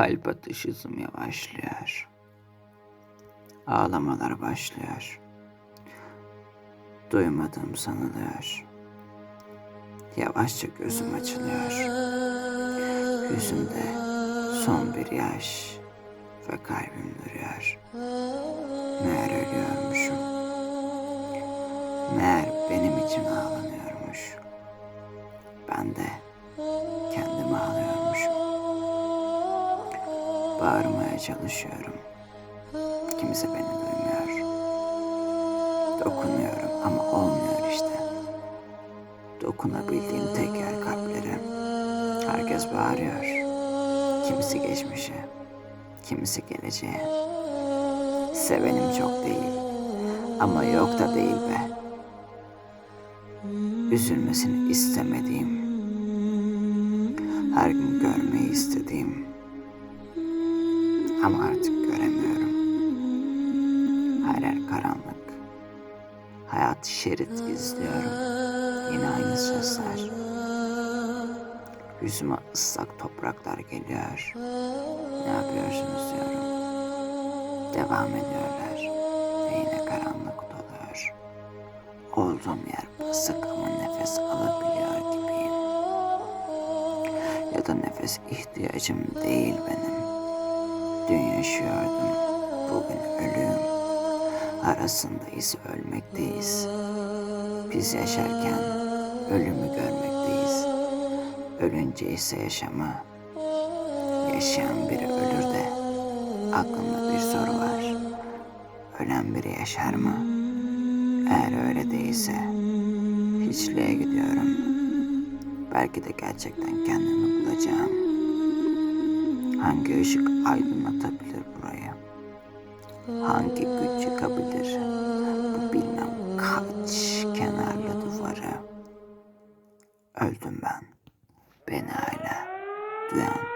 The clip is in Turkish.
Kalp atış hızım yavaşlıyor. Ağlamalar başlıyor. Duymadığım sanılıyor. Yavaşça gözüm açılıyor. Yüzümde son bir yaş ve kalbim duruyor. Meğer ölüyormuşum. Meğer benim için ağlanıyormuş. Ben de Bağırmaya çalışıyorum. Kimse beni duymuyor. Dokunuyorum ama olmuyor işte. Dokunabildiğim tek yer kalplerim. Herkes bağırıyor. Kimisi geçmişe, kimisi geleceğe. Sevenim çok değil ama yok da değil be. Üzülmesini istemediğim, her gün görmeyi istediğim ama artık göremiyorum. Her yer karanlık. Hayat şerit izliyorum. Yine aynı sesler. Yüzüme ıslak topraklar geliyor. Ne yapıyorsunuz diyorum. Devam ediyorlar. Ve yine karanlık doluyor. Olduğum yer basık ama nefes alabiliyor gibiyim. Ya da nefes ihtiyacım değil benim. Dün yaşıyordum, bugün ölüyüm. Arasındayız, ölmekteyiz. Biz yaşarken ölümü görmekteyiz. Ölünce ise yaşama. Yaşayan biri ölür de aklımda bir soru var. Ölen biri yaşar mı? Eğer öyle değilse hiçliğe gidiyorum. Belki de gerçekten kendimi bulacağım. Hangi ışık aydınlatabilir burayı? Hangi güç çıkabilir? Bilmem kaç kenarlı duvara. Öldüm ben. Beni hala duyan